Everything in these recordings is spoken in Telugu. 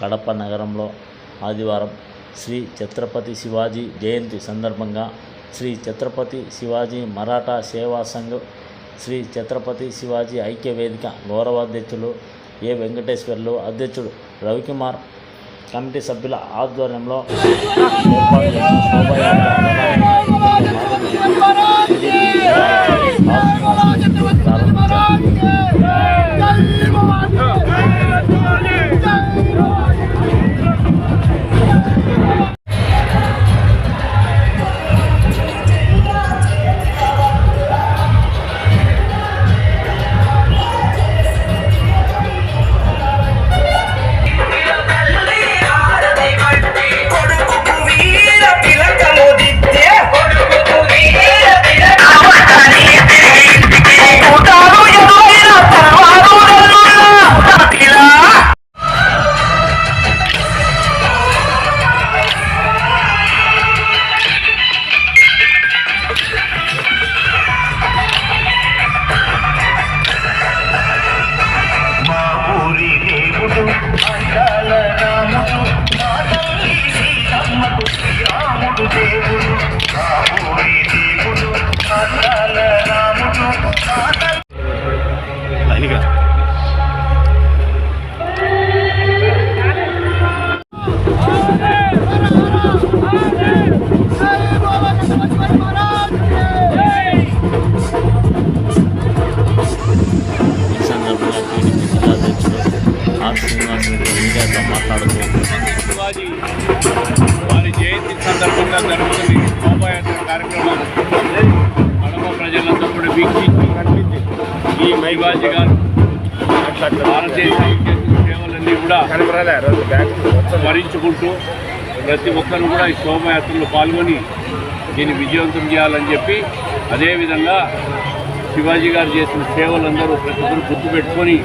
కడప నగరంలో ఆదివారం శ్రీ ఛత్రపతి శివాజీ జయంతి సందర్భంగా శ్రీ ఛత్రపతి శివాజీ మరాఠా సేవా సంఘ్ శ్రీ ఛత్రపతి శివాజీ ఐక్య వేదిక గౌరవాధ్యక్షులు ఏ వెంకటేశ్వర్లు అధ్యక్షుడు రవికుమార్ కమిటీ సభ్యుల ఆధ్వర్యంలో ఏర్పాటు చేసిన శోభాయాత్ర మీడియాతో మాట్లాడుతూ శివాజీ వారి జయంతి సందర్భంగా జరుగుతుంది శోభాయాత్ర కార్యక్రమం కడప ప్రజలంతా కూడా వీక్షించి ఈ మైబాజీ గారు భారతదేశ సేవలన్నీ కూడా స్మరించుకుంటూ ప్రతి ఒక్కరు కూడా ఈ శోభాయాత్రలో పాల్గొని దీన్ని విజయవంతం చేయాలని చెప్పి అదేవిధంగా శివాజీ గారు చేసిన సేవలందరూ ప్రతి ఒక్కరు గుర్తుపెట్టుకొని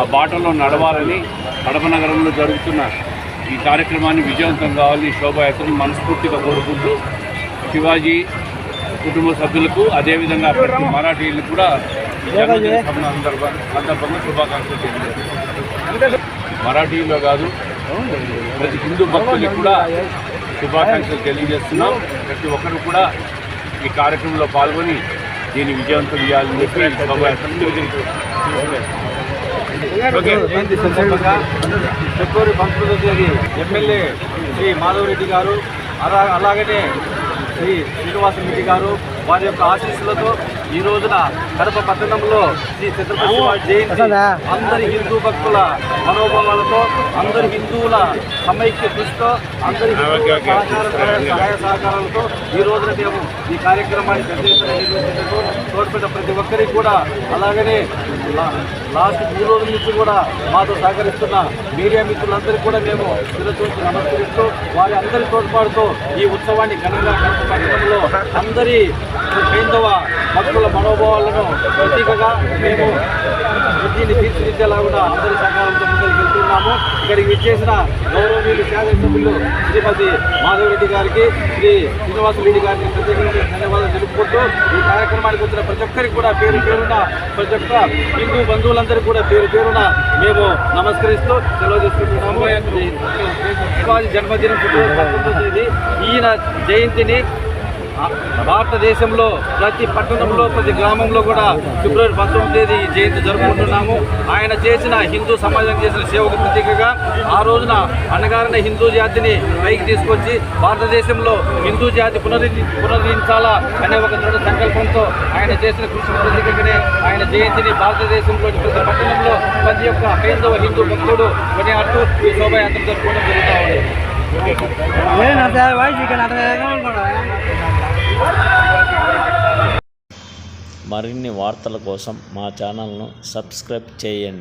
ఆ బాటలో నడవాలని కడప నగరంలో జరుగుతున్న ఈ కార్యక్రమాన్ని విజయవంతం కావాలని శోభాయాత్రను మనస్ఫూర్తిగా కోరుకుంటూ శివాజీ కుటుంబ సభ్యులకు అదేవిధంగా ప్రతి మరాఠీలు కూడా సందర్భంగా శుభాకాంక్షలు తెలియజేస్తున్నాను. మరాఠీలో కాదు ప్రతి హిందూ భక్తులకు కూడా శుభాకాంక్షలు తెలియజేస్తున్నాం. ప్రతి ఒక్కరు కూడా ఈ కార్యక్రమంలో పాల్గొని దీన్ని విజయవంతం చేయాలని చెప్పి ఈ ఎమ్మెల్యే శ్రీ మాధవరెడ్డి గారు అలా అలాగనే శ్రీ శ్రీనివాసరెడ్డి గారు వారి యొక్క ఆశీస్సులతో ఈ రోజున కడప పట్టణంలో శ్రీ ఛత్రపతి శివాజీ జయంతి అందరి హిందూ భక్తుల మనోభావాలతో అందరి హిందువుల సమైక్య దృష్టితో అందరి సహాయ సహకారాలతో ఈ రోజున మేము ఈ కార్యక్రమాన్ని పెద్ద ఎత్తున నిర్వహించడంతో తోడ్పడ్డ ప్రతి ఒక్కరికి కూడా అలాగనే లా- లాస్ట్ మూడు రోజుల నుంచి కూడా మాతో సహకరిస్తున్న మీడియా మిత్రులందరికీ కూడా మేము శిరచూసి నమస్కరిస్తూ వారి అందరి తోడ్పాటుతో ఈ ఉత్సవాన్ని ఘనంగా కడప అందరి హైందవ భక్తుల మనోభావాలను ప్రతీకగా మేము దీన్ని తీర్చిదిద్దేలాగా కూడా అందరి సహకారంతో ముందుకు వెళ్తున్నాము. ఇక్కడికి విచ్చేసిన గౌరవనీయులు శాసనసభ్యులు శ్రీమతి మాధవరెడ్డి గారికి శ్రీ శ్రీనివాసరెడ్డి గారికి ప్రత్యేకంగా ధన్యవాదాలు తెలుపుకుంటూ ఈ కార్యక్రమానికి వచ్చిన ప్రతి ఒక్కరికి కూడా పేరు పేరున ప్రతి ఒక్క హిందూ బంధువులందరికీ కూడా పేరు పేరున మేము నమస్కరిస్తూ సెలవు తీసుకుంటున్నాము. జన్మదినం ఈయన జయంతిని భారతదేశంలో ప్రతి పట్టణంలో ప్రతి గ్రామంలో కూడా ఫిబ్రవరి పంతొమ్మిది తేదీ ఈ జయంతి జరుపుకుంటున్నాము. ఆయన చేసిన హిందూ సమాజం చేసిన సేవకు ప్రతీకగా ఆ రోజున అన్నగారిన హిందూ జాతిని పైకి తీసుకొచ్చి భారతదేశంలో హిందూ జాతి పునరు పునరుద్ధరించాలా అనే ఒక దృఢ సంకల్పంతో ఆయన చేసిన కృషి ప్రతీకగానే ఆయన జయంతిని భారతదేశంలో ప్రతి పట్టణంలో ప్రతి ఒక్క హైందవ హిందూ భక్తుడు కొనియాడుతూ ఈ శోభాయాత్ర జరుపుకోవడం జరుగుతూ ఉంది. మరిన్ని వార్తల కోసం మా ఛానల్ను సబ్స్క్రైబ్ చేయండి.